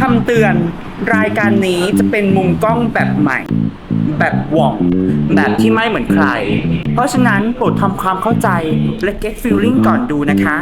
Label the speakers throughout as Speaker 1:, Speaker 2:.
Speaker 1: คำเตือนรายการนี้จะเป็นมุมกล้องแบบใหม่ แบบหว่อง แบบที่ไม่เหมือนใคร เพราะฉะนั้นโปรดทำความเข้าใจและ get feeling ก่อนดูนะคะ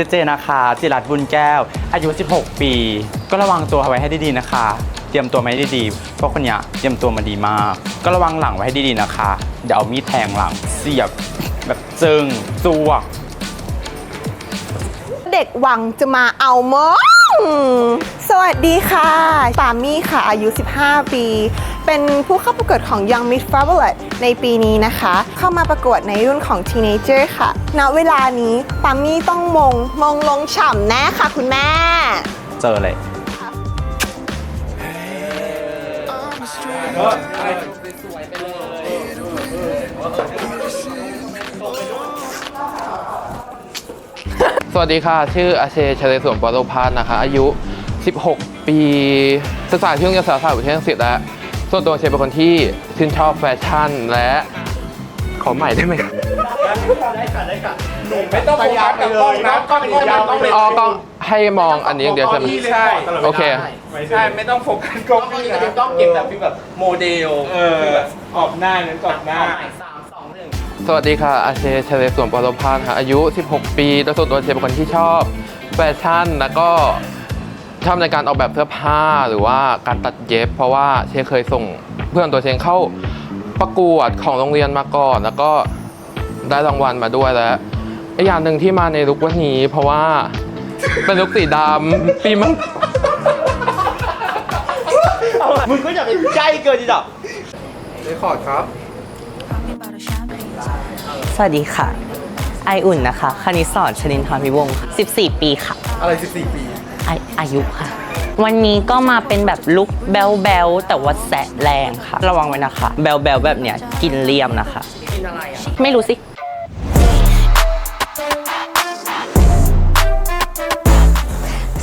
Speaker 2: เจเจนะคะจิรัตบุญแก้ว อายุ 16 ปี ก็ระวังตัวไว้ให้ดีๆนะคะ เตรียมตัวมาให้ดีๆเพราะคนเนี้ยเตรียมตัวมาดีมาก ก็ระวังหลังไว้ให้ดีๆนะคะ เดี๋ยวเอามีดแทงหลังเสียบแบบจึงซวก
Speaker 3: เด็กหวังจะมาเอามง สวัสดีค่ะ ปามี่ค่ะ อายุ 15 ปี เป็นผู้เข้าประกวดของ Young Miss Fabulous ในปีนี้นะคะ เข้ามาประกวดในรุ่นของ Teenager ค่ะ ณ เวลานี้ปามี่ต้องมง มงลงฉ่ำแน่ค่ะคุณแม่
Speaker 2: เจอเลย
Speaker 4: สวัสดีค่ะ ชื่ออาเชชเลสวนปโรพาสนะคะ อายุ 16 ปีศึกษาที่โรงเรียนสารศาสตร์วิทยาลัยศิลป์และส่วนตัวเชเป็นคนที่ชื่นชอบแฟชั่นและขอใหม่ได้ไหม
Speaker 5: ไม่ต้องโฟกัสกับกล้องนะกล้องกล้องมันต้องเป็น
Speaker 4: อ๋อต้องให้มองอันนี้อย่างเดียวใช่ไหม
Speaker 5: ใช่
Speaker 4: โอเค
Speaker 5: ใช่ไม่ต้องโฟกัสกล้องนี่นะ
Speaker 2: กล้องเก็บแบบฟิลแบบโมเดล
Speaker 5: เออออกหน้านั้นกรอบหน้า
Speaker 4: สวัสดีค่ะ อาเชชเลสวนปโรพาสค่ะอายุ 16 ปี โดยส่วนตัวเชเป็นคนที่ชอบแฟชั่นแล้วก็ ชอบในการออกแบบเสื้อผ้าหรือว่าการตัดเย็บ เพราะว่าเชเคยส่งเพื่อนตัวเชเข้าประกวดของโรงเรียนมาก่อน แล้วก็ได้รางวัลมาด้วยแล้วอีกอย่างหนึ่งที่มาในลุควันนี้ เพราะว่าเป็นลุคสีดำปีมัน
Speaker 2: มึงก็อย่าไปใกล้เกินดิดอก
Speaker 6: สวัสดีค่ะ ไออุ่นนะคะ คณิตสอนชนินทรพิวงศ์ค่ะ14 ปีค่ะ
Speaker 5: อะไร 14 ปี
Speaker 6: อาอายุค่ะ วันนี้ก็มาเป็นแบบลุคแบลแบลแต่ว่าแสะแรงค่ะ ระวังไว้นะคะ แบลแบลแบบเนี้ยกินเลี่ยมนะคะ กินอะไรอะ ไม่รู้สิ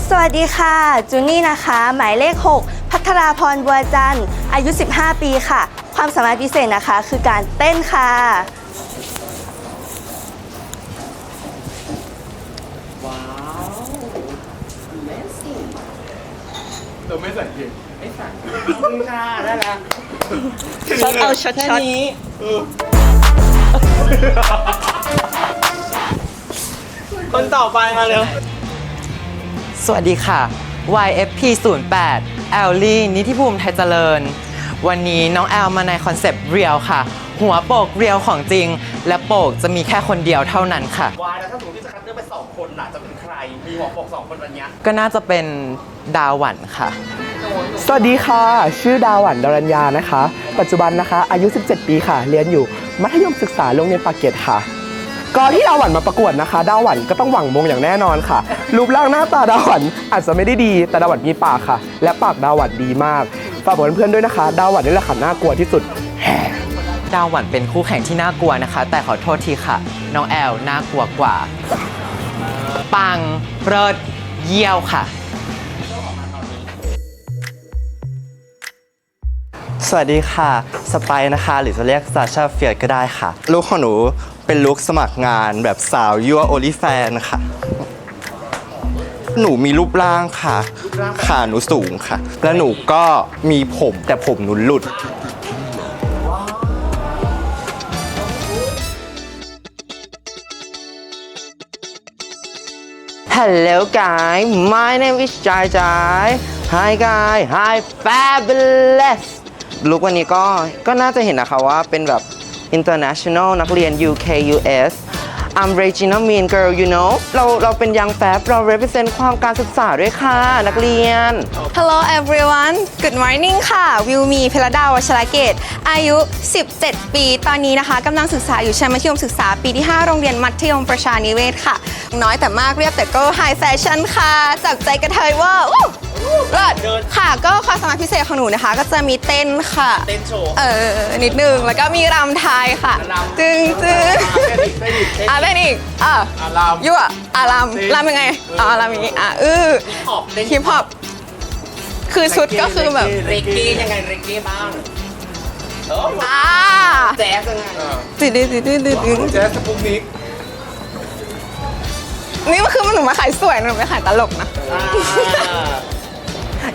Speaker 7: สวัสดีค่ะ จูนี่นะคะ หมายเลข 6 พัทราพรบัวจันทร์อายุ 15 ปีค่ะ ความสามารถพิเศษนะคะ คือการเต้นค่ะ
Speaker 5: เราไม่ใส่เพลง
Speaker 6: เอาช็อตช็อต
Speaker 2: คนต่อไปมาเร็ว
Speaker 6: สวัสดีค่ะ YFP 08แอลลี่นิติภูมิไทยเจริญ วันนี้น้องแอลมาในคอนเซปต์เรียลค่ะ หัวโปกเรียลของจริง และโปกจะมีแค่คนเดียวเท่านั้นค่ะ
Speaker 2: วายแล้วถ้าสมมติจะคัดเลือกไปสองคนล่ะจะเป็นใคร มีหัวปกสองคนวันเนี้ย
Speaker 6: ก็น่าจะเป็นดาวหวันค่ะ
Speaker 8: สวัสดีค่ะ ชื่อดาวหวันดารัญญานะคะ ปัจจุบันนะคะ อายุ 17 ปีค่ะ เรียนอยู่มัธยมศึกษาโรงเรียนปากเกร็ดค่ะ ก่อนที่ดาวหวันมาประกวดนะคะ ดาวหวันก็ต้องหวังมงอย่างแน่นอนค่ะ รูปร่างหน้าตาดาวหวันอาจจะไม่ได้ดี แต่ดาวหวันมีปากค่ะ และปากดาวหวันดีมาก ฝากบอกเพื่อนๆด้วยนะคะ ดาวหวันนี่แหละค่ะน่ากลัวที่สุด
Speaker 6: ดาวหวันเป็นคู่แข่งที่น่ากลัวนะคะ แต่ขอโทษทีค่ะ น้องแอลน่ากลัวกว่า ปังเริดเยี่ยวค่ะ
Speaker 9: สวัสดีค่ะ สไปร์นะคะ หรือจะเรียกซาชาเฟียดก็ได้ค่ะลุคของหนูเป็นลุคสมัครงานแบบสาวยั่วโอลิแฟนค่ะ หนูมีรูปร่างค่ะ ขาหนูสูงค่ะ แล้วหนูก็มีผมแต่ผมหนูหลุด
Speaker 6: Hello guys my name is Jai Jai Hi guys Hi fabulous
Speaker 9: ลุกวันนี้ก็ก็น่าจะเห็นนะคะว่าเป็นแบบ international นักเรียน UK US I'm Regina Mean Girl you know เราเราเป็นยังแฟบเรา represent ความการศึกษาด้วยค่ะ นักเรียน
Speaker 7: Hello everyone Good morning ค่ะ วิวมีเพลดาวชลเกต อายุ 17 ปี ตอนนี้นะคะกำลังศึกษาอยู่ชั้นมัธยมศึกษาปีที่ 5 โรงเรียนมัธยมประชานิเวศค่ะ น้อยแต่มากเรียบแต่ก็ไฮแฟชั่นค่ะจับใจกระเทยว่า
Speaker 10: เลิศค่ะก็ความสามารถพิเศษของหนูนะคะ ก็จะมีเต้นค่ะ เต้นโชว์ เออนิดนึงแล้วก็มีรำไทยค่ะจึงจึงอะเต้นอีกอะยั่วอะรำรำยังไงอะรำอย่างงี้อะอือฮิปฮอปคือชุดก็คือแบบ
Speaker 11: เรเก้ยังไงเรเก้บ้าง
Speaker 10: อ่า
Speaker 11: แจ๊สยังไง
Speaker 10: ติดติดติดติดติด
Speaker 7: แจ๊สสปุกนิก
Speaker 10: นี่มันคือมันหนูมาขายสวยหนูไม่ขายตลกนะ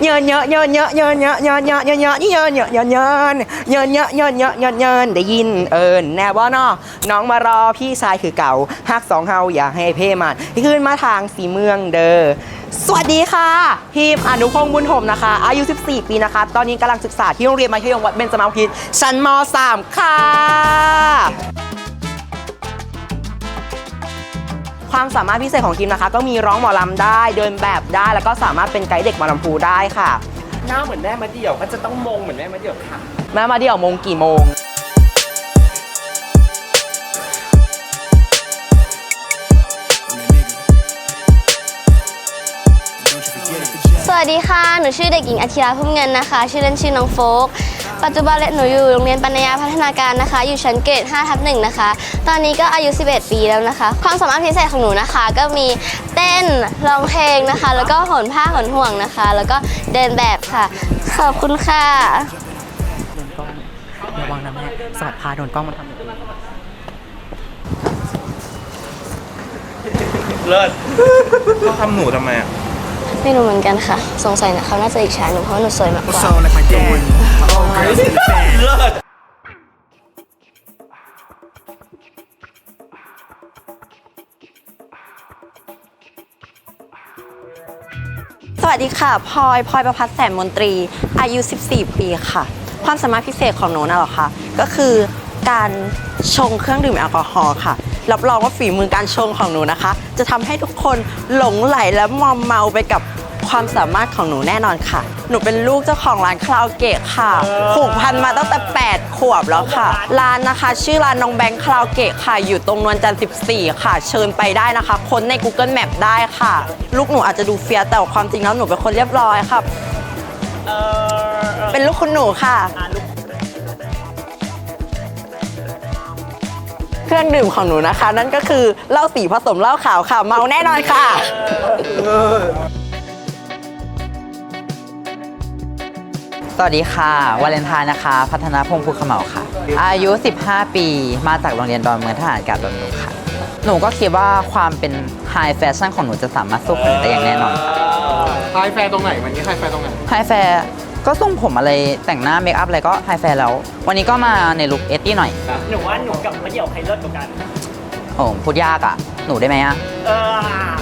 Speaker 10: เยินเยอะเยินเยอะเยินเยอะเยินเยอะเยินเยอะเยินเยอะเยินเยอะเยินเยอะเยินเยอะเยินเยินได้ยินเอิญแน่บ่นอน้องมารอพี่ชายคือเก่าฮักสองเฮาอย่าให้เพ่มันขึ้นมาทางสีเมืองเด้อสวัสดีค่ะพิมอนุพงษ์บุญถมนะคะ อายุ 14 ปีนะคะ ตอนนี้กำลังศึกษาที่โรงเรียนมัธยมวัดเบญจมาบพิตชั้นม .3 ค่ะ ความสามารถพิเศษของทีมนะคะ ก็มีร้องหมอลำได้ เดินแบบได้ แล้วก็สามารถเป็นไกด์เด็กหมอลำพูได้ค่ะ
Speaker 11: หน้าเหมือนแม่มาเดี่ยวก็จะต้องมงเหมือนแม่มาเดี่ยวค่ะ
Speaker 10: แม่มาเดี่ยวโมงกี่โมง
Speaker 12: สวัสดีค่ะ หนูชื่อเด็กหญิงอธิราพุ่มเงินนะคะ ชื่อเล่นชื่อน้องโฟก ปัจจุบันหนูอยู่โรงเรียนปัญญาพัฒนาการนะคะ อยู่ชั้นเกรด5ทับหนึ่งนะคะ ตอนนี้ก็อายุ 11 ปีแล้วนะคะ ความสามารถพิเศษของหนูนะคะ ก็มีเต้นร้องเพลงนะคะ แล้วก็หนผ้าหนห่วงนะคะ แล้วก็เดินแบบค่ะ ขอบคุณค่ะ
Speaker 13: โดนกล้องระวังนะแม่สวัสดพาโดนกล้องมาทำแบบนี้
Speaker 7: เลิศเขาทำหนูทำไมอะ
Speaker 12: ไม่รู้เหมือนกันค่ะ สงสัยนะเขาน่าจะอิจฉาหนูเพราะว่าหนูสวยมากกว่า
Speaker 7: เลิศ
Speaker 10: สวัสดีค่ะพลอยพลอยประพัฒน์แสนมนตรี อายุ 14 ปีค่ะ ความสามารถพิเศษของหนูน่ะเหรอคะ ก็คือ การชงเครื่องดื่มแอลกอฮอล์ค่ะ รับรองว่าฝีมือการชงของหนูนะคะ จะทำให้ทุกคนหลงไหลและมอมเมาไปกับความสามารถของหนูแน่นอนค่ะ หนูเป็นลูกเจ้าของร้านคาราโอเกะค่ะผูกพันมาตั้งแต่ 8 ขวบแล้วค่ะ ร้านนะคะ ชื่อร้านน้องแบงค์คาราโอเกะค่ะ อยู่ตรงนวลจันทร์14 ค่ะ เชิญไปได้นะคะ ค้นใน Google Map ได้ค่ะ ลูกหนูอาจจะดูเฟียสแต่ความจริงแล้วหนูเป็นคนเรียบร้อยค่ะเป็นลูกคุณหนูค่ะ เครื่องดื่มของหนูนะคะ นั่นก็คือเหล้าสีผสมเหล้าขาวค่ะ เมาแน่นอนค่ะ
Speaker 13: สวัสดีค่ะวาเลนไทน์นะคะ พัฒนาพงศ์ภูขะเหมาค่ะ อายุ 15 ปีมาจากโรงเรียนดอนเมืองทหารอากาศดอนเมืองค่ะ หนูก็คิดว่าความเป็นไฮแฟชั่นของหนูจะสามารถสู้คนอื่นได้อย่างแน่นอนค่ะ
Speaker 7: ไฮแฟร์ตรงไหนวันนี้ไฮแฟร์ตรงไหน
Speaker 13: ไฮแฟร์ ก็ทรงผมอะไรแต่งหน้าเมคอัพอะไรก็ไฮแฟร์แล้ว วันนี้ก็มาในลุคเอตี้หน่อย
Speaker 11: หนูว่าหนูกับมาเดี่ยวใครเลิศกว่ากัน
Speaker 13: โอ้พูดยากอะ หนูได้ไหมอะ
Speaker 11: เออ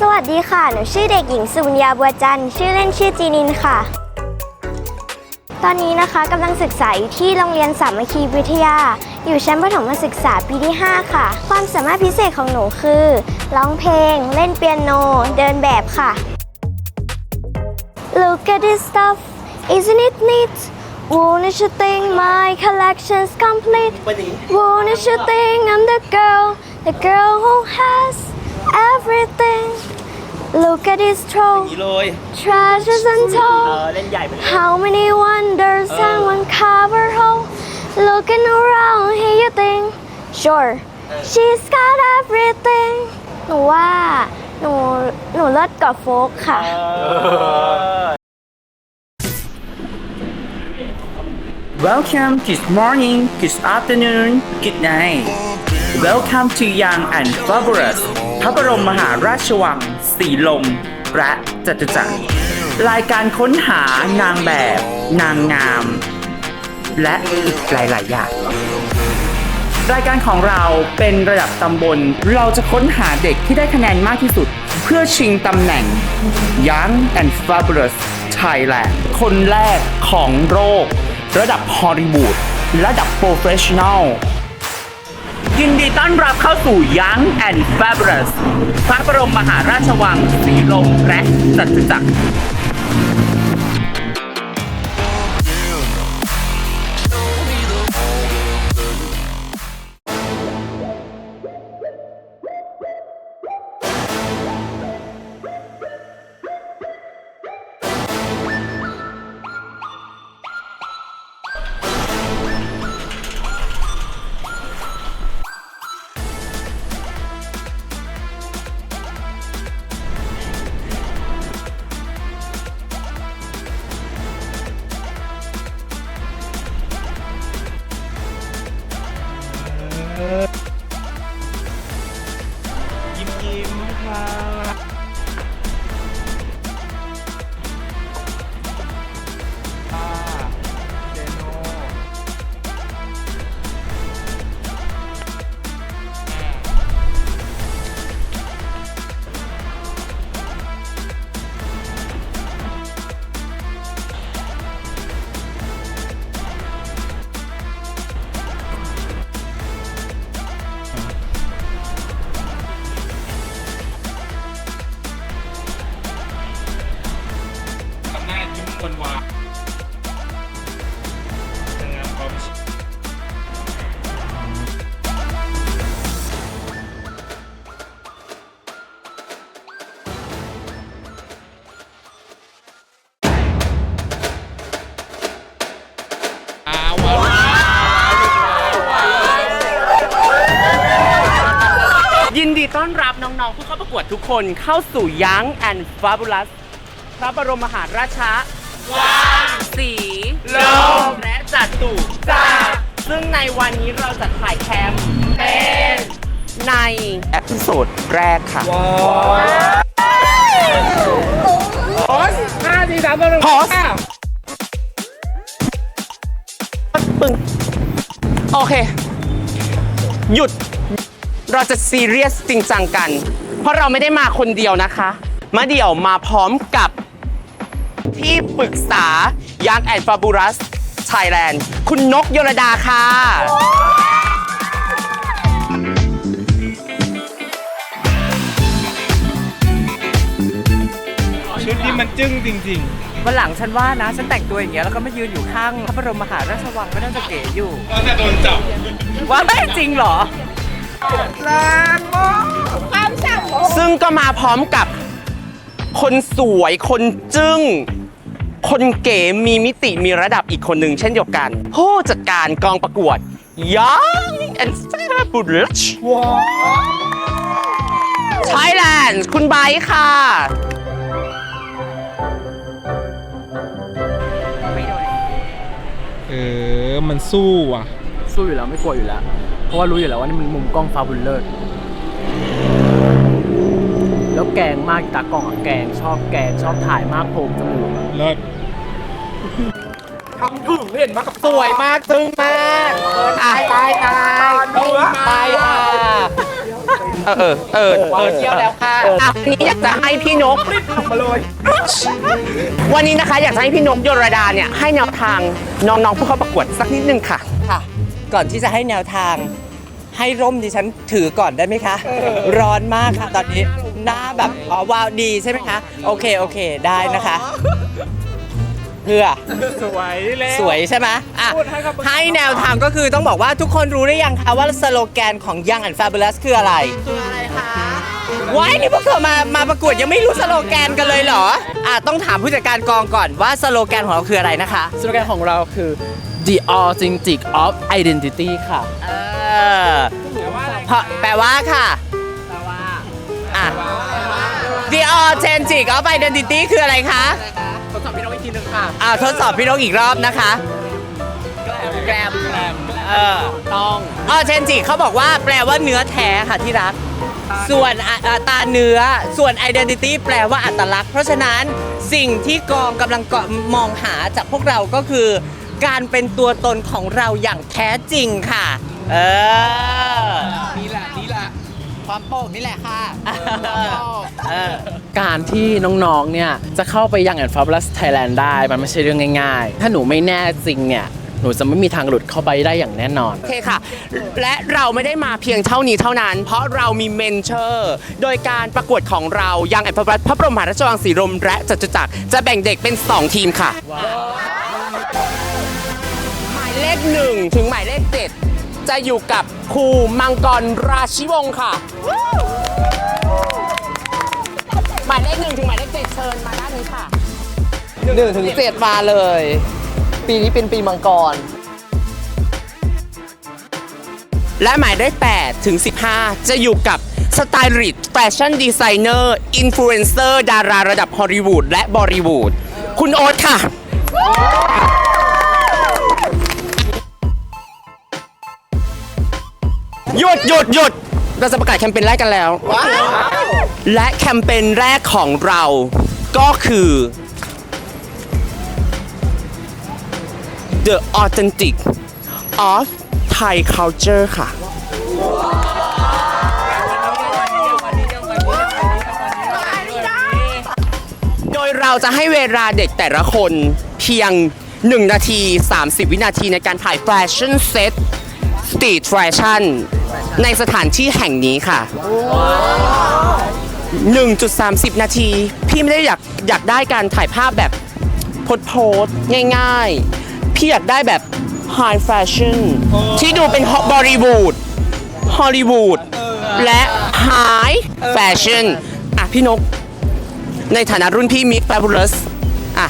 Speaker 12: สวัสดีค่ะ หนูชื่อเด็กหญิงสุญญาบัวจันทร์ชื่อเล่นชื่อจีนินค่ะ ตอนนี้นะคะกำลังศึกษาอยู่ที่โรงเรียนสามัคคีวิทยา อยู่ชั้นประถมศึกษาปีที่ 5 ค่ะ ความสามารถพิเศษของหนูคือ ร้องเพลง เล่นเปียโน เดินแบบค่ะ Look at this stuff isn't it neat Won't you think my collection's complete Won't you think I'm the girl The girl who has everything Look at this trove
Speaker 11: เลย
Speaker 12: Treasures untold
Speaker 11: เล่นใหญ่ไปเลย
Speaker 12: How many wonders and one cover hold Looking around here you think Sure She's got everything หนูว่า หนู หนูเลิศกว่าโฟกค่ะ
Speaker 1: Welcome, good morning, good afternoon, good night. Welcome to Young and Fabulous พระบรมมหาราชวัง สีลม และจตุจักร รายการค้นหานางแบบ นางงาม และอีกหลาย ๆ อย่าง รายการของเราเป็นระดับตำบล เราจะค้นหาเด็กที่ได้คะแนนมากที่สุด เพื่อชิงตำแหน่ง Young and Fabulous Thailand คนแรกของโลกระดับฮอลลีวูดระดับโปรเฟชชั่นอล ยินดีต้อนรับเข้าสู่ Young and Fabulous พระบรมมหาราชวังสีลมและจตุจักร
Speaker 11: องๆผู้เข้าประกวดทุกคนเข้าสู่ Young and Fabulous พระบรมมหาราชวางสีลมและจัดตุจักรซึ่งในวันนี้เราจะถ่ายแคมเปญในเอพิโซดแรกค่ะพอสห้าสี่สามสองพอสปึ้งโอเค หยุดเราจะซีเรียสจริงจังกัน เพราะเราไม่ได้มาคนเดียวนะคะมาเดี่ยวมาพร้อมกับที่ปรึกษา Young and Fabulous Thailand คุณนกยลดาค่ะ
Speaker 14: ชุดนี้มันจึ้งจริง
Speaker 11: วันหลังฉันว่านะ ฉันแต่งตัวอย่างเงี้ยแล้วก็มายืนอยู่ข้างพระบรมมหาราชวังก็น่าจะเก๋อยู่
Speaker 14: ๆ ก็จะโดนจับ
Speaker 11: ว่าไม่จริงเหรอซึ่งก็ มาพร้อมกับคนสวยคนจึ้ง คนเก๋มีมิติมีระดับอีกคนหนึ่งเช่นเดียวกัน ผู้จัดการกองประกวด Young and Fabulous Thailand คุณไบร์ทค่ะ
Speaker 14: เออ มันสู้อะ
Speaker 15: สู้อยู่แล้วไม่กลัวอยู่แล้ว เพราะว่ารู้อยู่แล้วว่านี่มันมุมกล้องฟาบุลเลอร์ แล้วแกงมากตากล้องอะแกงชอบแกงชอบถ่ายมากโพงจมูก
Speaker 14: เลิศ
Speaker 11: สวยมากจึ้งมากตายตายตายตายค่ะเออเออเออเออเที่ยวแล้วค่ะอะวันนี้อยากจะให้พี่นกมาเลย วันนี้นะคะอยากจะให้พี่นกยรดาเนี่ยให้แนวทางน้องๆผู้เข้าประกวดสักนิดนึงค่ะ
Speaker 16: ค่ะ ก่อนที่จะให้แนวทาง ให้ร่มดิฉันถือก่อนได้ไหมคะ ร้อนมากค่ะตอนนี้ หน้าแบบอ๋อวาวดีใช่ไหมคะ โอเคโอเคได้นะคะเพื่อ
Speaker 15: สวยเลย
Speaker 16: สวยใช่ไหมอะให้แนวทางก็คือต้องบอกว่าทุกคนรู้หรือยังคะว่าสโลแกนของ Young and Fabulous คืออะไร คืออะไรคะว้ายนี่พวกเธอมามาประกวดยังไม่รู้สโลแกนกันเลยเหรอ อะต้องถามผู้จัดการกองก่อนว่าสโลแกนของเราคืออะไรนะคะ
Speaker 15: สโลแกนของเราคือ the authentic of identity ค่ะ
Speaker 16: เออเพราะแปลว่าค่ะ อะ The authentic of identity คืออะไรคะ
Speaker 15: ทดสอบพี่น้องอีกทีหนึ่งค่ะ
Speaker 16: อ่าทดสอบพี่นกอีกรอบนะคะ
Speaker 15: แกรมแกรม
Speaker 16: เออ
Speaker 15: ต้อง
Speaker 16: authentic เขาบอกว่าแปลว่าเนื้อแท้ค่ะที่รัก ส่วนอะอะตาเนื้อส่วน identity แปลว่าอัตลักษณ์ เพราะฉะนั้นสิ่งที่กองกำลังเกาะมองหาจากพวกเราก็คือ การเป็นตัวตนของเราอย่างแท้จริงค่ะ เออ
Speaker 15: นี่
Speaker 16: ความโป่งนี่แหละค่ะเออ
Speaker 15: การที่น้องๆ เนี่ย จะเข้าไปยังแอนฟาบลัสไทยแลนด์ได้ มันไม่ใช่เรื่องง่ายๆ ถ้าหนูไม่แน่จริงเนี่ย หนูจะไม่มีทางหลุดเข้าไปได้อย่างแน่นอน
Speaker 11: โอเคค่ะ และเราไม่ได้มาเพียงเท่านี้เท่านั้น เพราะเรามีเมนเชอร์ โดยการประกวดของเรายังแอนพระพระบรมมหาราชวังสีลมและจตุจักรจะแบ่งเด็กเป็น 2 ทีมค่ะ หมายเลขหนึ่งถึงหมายเลขเจ็ด จะอยู่กับครูมังกรราชิวงศ์ค่ะ หมายเลขหนึ่งถึงหมายเลขเจ็ดเชิญมาด้านนี้ค่ะ
Speaker 16: หนึ่งถึงเจ็ดมาเลย ปีนี้เป็นปีมังกร
Speaker 11: และหมายเลข8ถึง 15 จะอยู่กับสไตลิสต์แฟชั่นดีไซเนอร์อินฟลูเอนเซอร์ดาราระดับฮอลลีวูดและบอลลีวูดคุณโอ๊ตค่ะ ยุดหยุดหยุดเราจะประกาศแคมเปญแรกกันแล้ว และแคมเปญแรกของเราก็คือ The Authentic of Thai Culture ค่ะ โดยเราจะให้เวลาเด็กแต่ละคนเพียง 1 นาที 30 วินาทีในการถ่ายแฟชั่นเซ็ตสตรีทแฟชั่น ในสถานที่แห่งนี้ค่ะ 1.30 นาที พี่ไม่ได้อยากอยากได้การถ่ายภาพแบบโพสโพสง่ายๆ พี่อยากได้แบบไฮแฟชั่นที่ดูเป็นบริวูดฮอลลีวูดและไฮแฟชั่นอะพี่นก ในฐานะรุ่นพี่มิกแฟบูลัสอะ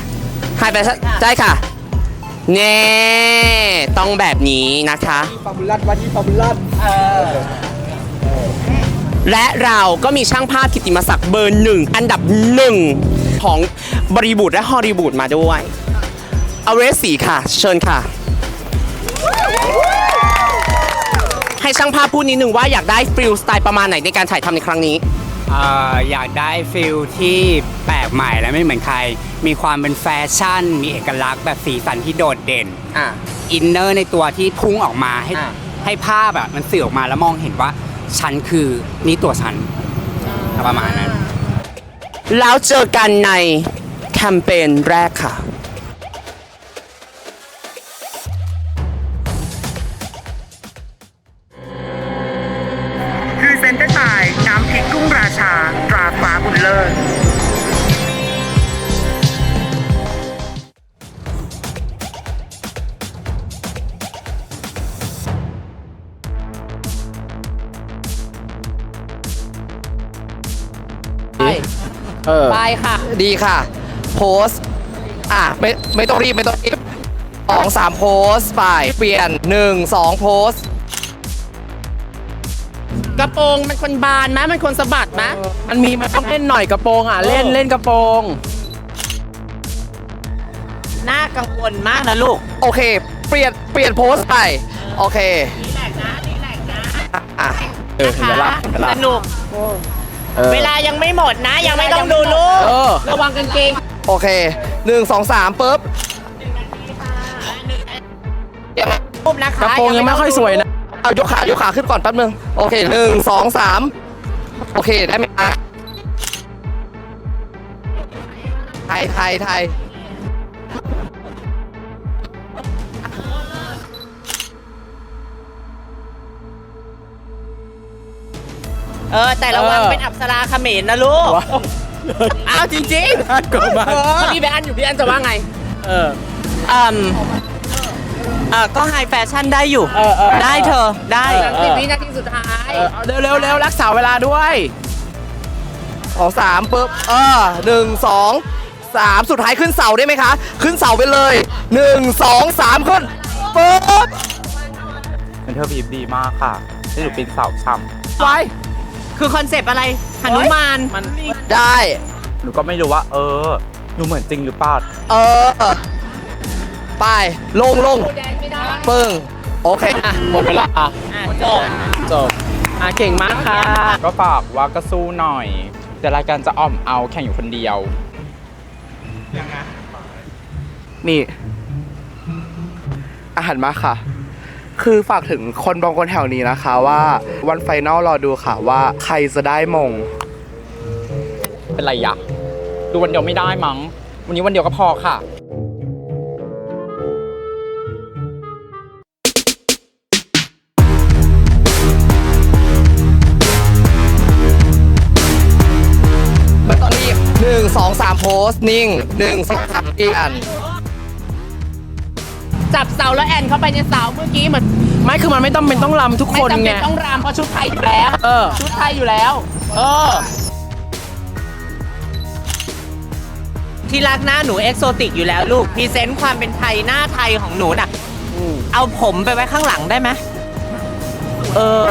Speaker 11: ไฮแฟชั่นได้ค่ะ เน่ต้องแบบนี้นะคะ
Speaker 8: ฟาบุลัสวันที่ฟาบุลัส
Speaker 11: และเราก็มีช่างภาพกิตติมศักดิ์เบอร์หนึ่ง อันดับหนึ่งของบริบูดและฮอลลีวูดมาด้วย เอาเรสสีค่ะ เชิญค่ะ ให้ช่างภาพพูดนิดนึงว่าอยากได้ฟิลสไตล์ประมาณไหนในการถ่ายทำในครั้งนี้
Speaker 17: เอ่ออยากได้ฟิลที่แปล กใหม่และไม่เหมือนใคร มีความเป็นแฟชั่น มีเอกลักษณ์แบบสีสันที่โดดเด่น
Speaker 11: อะ
Speaker 17: อินเนอร์ในตัวที่พุ่งออกมาให้
Speaker 11: อะ
Speaker 17: ให้ภาพแบบมันสื่อออกมาแล้วมองเห็นว่า ฉันคือนี่ตัวฉันประมาณนั้น
Speaker 11: แล้วเจอกันในแคมเปญแรกค่ะ
Speaker 1: พรีเซนต์ได้ by น้ำ
Speaker 11: ค่ะ ดีค่ะ โพสต์อะไม่ไม่ต้องรีบไม่ต้องรีบสองสามโพสต์ไปเปลี่ยนหนึ่งสองโพสต์กระโปรงมันคนบานไหมมันคนสะบัดไหม
Speaker 15: มันมีมันต้องเล่นหน่อยกระโปรงอะเล่นเล่นกระโปรง
Speaker 11: น่ากังวลมากนะลูกโอเค เปลี่ยนเปลี่ยนโพสต์ไปโอเคอะ
Speaker 15: เออเห็นไหมล่ะเห็นไหมล่ะ
Speaker 11: สนุก
Speaker 15: เออ
Speaker 11: เวลายังไม่หมดนะ ยังไม่ต้องดูลูก
Speaker 15: เออ
Speaker 11: ระวังกางเกงโอเคหนึ่งสองสามปุ๊บปุ๊บนะคะ
Speaker 15: กระโปรงยังไม่ค่อยสวยนะ
Speaker 11: เอายกขายกขาขึ้นก่อนแป๊บนึง โอเคหนึ่งสองสามโอเค ได้ไหมคะไทยไทยไทย
Speaker 16: เออ แต่ระวัง
Speaker 15: เออ
Speaker 16: เป็นอับสราเขมรนะลูก
Speaker 11: อ้าวจริงๆ
Speaker 15: น่ากลัวมาก
Speaker 11: ถ้าพี่แบนอยู่พี่แอนจะว่าไง
Speaker 15: เออ
Speaker 16: อืมเออก็ไฮแฟชั่นได้อยู่
Speaker 15: เออเออ
Speaker 16: ได้เธอ ได้
Speaker 15: เออ
Speaker 11: สิบวินาทีสุดท้าย
Speaker 15: เออเอาเร็วเร็วเร็วรักษาเวลาด้วย
Speaker 11: สองสามปุ๊บเออหนึ่งสองสามสุดท้ายขึ้นเสาได้ไหมคะ ขึ้นเสาไปเลยหนึ่งสองสามขึ้นปุ๊บ
Speaker 2: เป็นเธอบีบดีมากค่ะที่หนูเป็นสาวช้
Speaker 11: ไป
Speaker 16: คือคอนเซปต์อะไรหนุมาน
Speaker 15: มัน
Speaker 11: ได้ำ
Speaker 2: หนูก็ไม่รู้ว่า เออ หนูเหมือนจริงหรือเปล่า
Speaker 11: เออ ไป ลงลงปึ้งโอเค
Speaker 15: อะหมดเวลาอะจบจบอะเก่งมากค่ะ
Speaker 2: ก็ฝากว่าก็สู้หน่อย แต่รายการจะอ่อมเอาแข่งอยู่คนเดียว
Speaker 8: นี่อาหารมาค่ะ คือฝากถึงคนบางคนแถวนี้นะคะว่าวันไฟนอลรอดูค่ะว่าใครจะได้มง
Speaker 2: เป็นไรยะดูวันเดียวไม่ได้มั้ง วันนี้วันเดียวก็พอค่ะ
Speaker 11: ไม่ต้องรีบหนึ่งสองสามโพสต์นิ่งหนึ่งสองสามอีอัน
Speaker 16: จับเสาแล้วแอนเข้าไปในเสาเมื่อกี้เหมือน
Speaker 15: ไม่คือมันไม่ต้องเป็นต้องรำทุก
Speaker 16: ไม่
Speaker 15: คน
Speaker 16: จำ
Speaker 15: ไง
Speaker 16: เป็นต้องรำเพราะชุดไทยอยู่แล้ว
Speaker 15: เออ
Speaker 16: ชุดไทยอยู่แล้ว เออ ที่รักหน้าหนูเอ็กโซติกอยู่แล้วลูกพรีเซนต์ความเป็นไทยหน้าไทยของหนูน่ะเอาผมไปไว้ข้างหลังได้ไหมเออ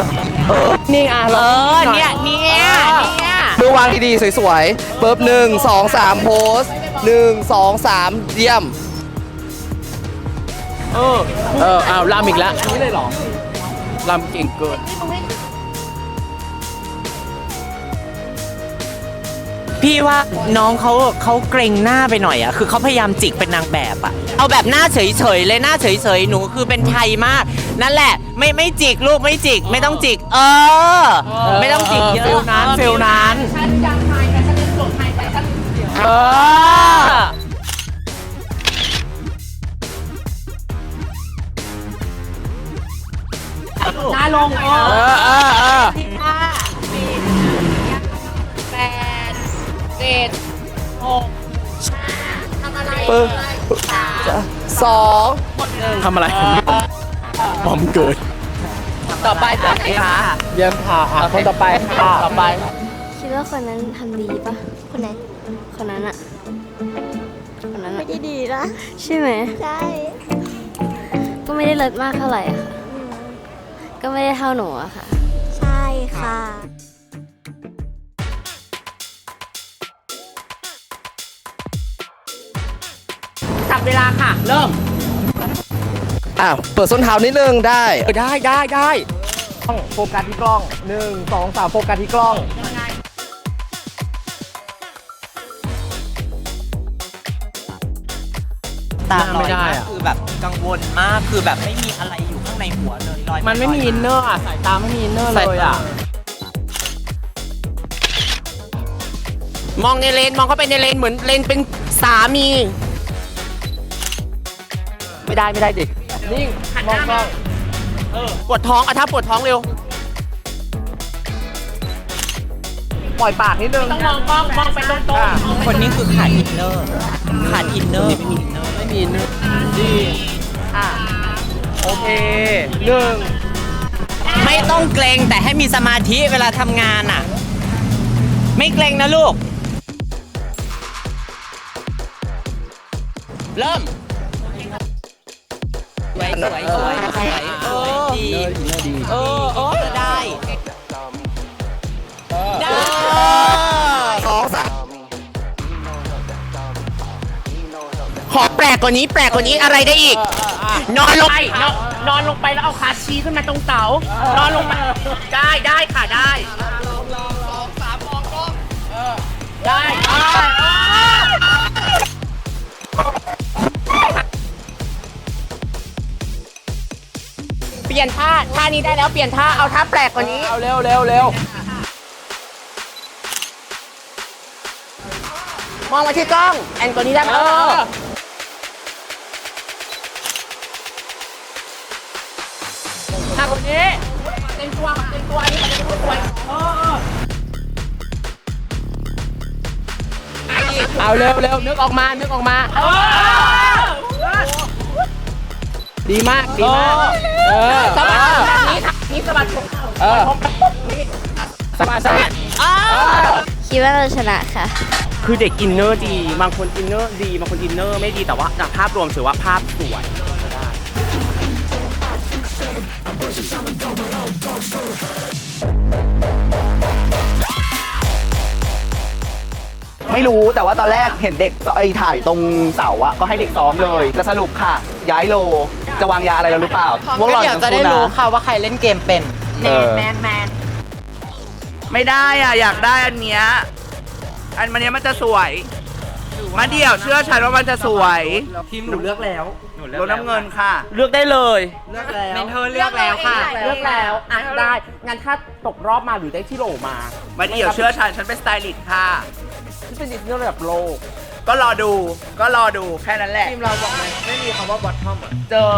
Speaker 15: นี่อะ
Speaker 16: เอ
Speaker 15: เรา
Speaker 16: อเนี่ยเนี่ยเนี่ย
Speaker 11: ดูวางดีๆ สวยๆปุ๊บหนึ่งสองสามโพสต์หนึ่งสองสามเยี่ยม
Speaker 15: เออเอออ้าวรำอีกแล้วลำเก่งเกิน
Speaker 16: พี่ว่าน้องเขาเขาเกรงหน้าไปหน่อยอะคือเขาพยายามจิกเป็นนางแบบอะเอาแบบหน้าเฉยๆเลยหน้าเฉยๆหนูคือเป็นไทยมาก นั่นแหละ ไม่ไม่จิกลูกไม่จิก ไม่ต้องจิก เออ ไม่ต้องจิกเยอะ
Speaker 15: ฟิลนั้นฟิลนั้น
Speaker 16: เออ
Speaker 15: หน้าลงเออเออเออ
Speaker 16: แปดเจ็ดหกทำอะไร
Speaker 18: สอง
Speaker 15: ทำอะไรบอมเกิด
Speaker 16: ต่อไปต่อไปค่ะ
Speaker 15: เยี่ยมค่ะอะคนต่อไปค่ะต่อไป
Speaker 19: คิดว่าคนนั้นทำดีปะคนไหนคนนั้นอะคนนั้นไม่ได้ดีนะ ใช่ไหม ใช่ ก็ไม่ได้เลิศมากเท่าไหร่อะค่ะ ก็ไม่ได้เท่าหนูอะค่ะ ใช่ค่ะ
Speaker 11: จับเวลาค่ะ เริ่ม
Speaker 18: อะเปิดส้นเท้านิดนึงได้
Speaker 11: เออได้ได้ได้
Speaker 18: ต้องโฟกัสที่กล้องหนึ่งสองสามโฟกัสที่กล้อง
Speaker 16: ตาลอย
Speaker 15: ไม่ได้
Speaker 16: มาก
Speaker 15: อะ
Speaker 16: คือแบบกังวลมากคือแบบไม่มีอะไรอยู่ข้างในหัวเลยล อย
Speaker 15: มันไม่มีอินเนอร์อะสายตาไม่มีอินเนอร์เลยอะ
Speaker 11: มองในเลนมองเข้าไปในเลนเหมือนเลนเป็นสามี ไม่ได้ไม่ได้เด็กนิ่งมองกล้องปวดท้องอะถ้าปวดท้องเร็ว
Speaker 18: ปล่อยปากนิดนึง
Speaker 11: ต้องมองกล้องมองไปตรง
Speaker 16: คนนี้คือขาดอินเนอร์ ขาดอินเนอร์ ไม่มีอินเนอร์
Speaker 15: ไม่มีอินเนอร์ดี
Speaker 18: อะ โอเคหนึ่ง
Speaker 16: ไม่ต้องเกรงแต่ให้มีสมาธิเวลาทำงานอะ ไม่เกรงนะลูก เริ่มสวยสวยสวยสวยสวยดี
Speaker 15: อินเนอร์ดี
Speaker 16: เออเออได้ได้
Speaker 11: กกว่านี้แปลกกว่านี้อะไรได้อีก นอนลงไปนอนนอนลงไปแล้วเอาขาชี้ขึ้นมาตรงเสานอนลงไปได้ได้ค่ะได้ได้ได้ เปลี่ยนท่าท่านี้ได้แล้วเปลี่ยนท่าเอาท่าแปลกกว่านี้
Speaker 15: เอาเร็วเร็วเร็ว
Speaker 11: มองมาที่กล้อง แอนกว่านี้ได้ไหมเออ ต็มตัวเต็มตัวอันนี้มันจะเป็นตัวเออ
Speaker 15: เอาเร็วเร็วนึกออกมา นึกออกมา
Speaker 11: เออ
Speaker 15: ดีมากดีมากเออ
Speaker 11: สะบัดแบบนี้นี่สะบัดผม
Speaker 15: เออสบายสบาย
Speaker 19: คิดว่าเราชนะค่ะ
Speaker 11: คือเด็กอินเนอร์ดี บางคนอินเนอร์ดี บางคนอินเนอร์ไม่ดีแต่ว่าจากภาพรวมถือว่าภาพสวย
Speaker 18: ไม่รู้แต่ว่าตอนแรกเห็นเด็กไอ้ถ่ายตรงเสาอะก็ให้เด็กซ้อมเลยจะสรุปค่ะ ย้ายโลจะวางยาอะไรแล้วหรือเปล่าพวกเรา
Speaker 6: เดี๋ยวจะได้รู้ค่ะว่าใครเล่นเกมเป็น
Speaker 18: เออ
Speaker 16: แมนแมน
Speaker 20: ไม่ได้อะ อยากได้อันเนี้ยอันมันเนี้ยมันจะสวย มาเดี่ยวเชื่อฉันว่ามันจะสวย
Speaker 18: ทีมหนูเลือกแล้ว
Speaker 20: รถน้ำเงินค่ะ
Speaker 11: เลือกได้เลย
Speaker 18: เลือกแล้ว
Speaker 16: เมนเทอร์เลือกแล้วค่ะ
Speaker 11: เลือกแล้วอะได้ งั้นถ้าตกรอบมาหรือได้ที่โหลมา
Speaker 20: มาเดี่ยวเชื่อฉันฉันเป็นสไตลิสต์ค่ะ
Speaker 11: ที่เป็นดิสนีย์ระดับโลก
Speaker 20: ก็รอดู ก็รอดูแค่นั้นแหละ
Speaker 18: ทีมเราบอกเลยไม่มีคำว่าบอททอม
Speaker 20: เจอ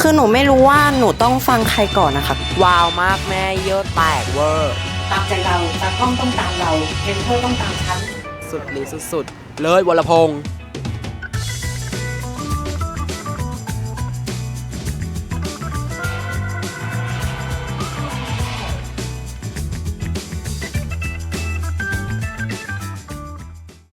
Speaker 6: คือหนูไม่รู้ว่าหนูต้องฟังใครก่อนนะคะ
Speaker 11: ว้าวมากแม่เยอะแตกเวอร์
Speaker 16: ตามใจเราตากล้องต้องตามเราเอนเทอร์ต้องตามฉัน
Speaker 15: สุดหลีสุดๆ เลยวรพงษ์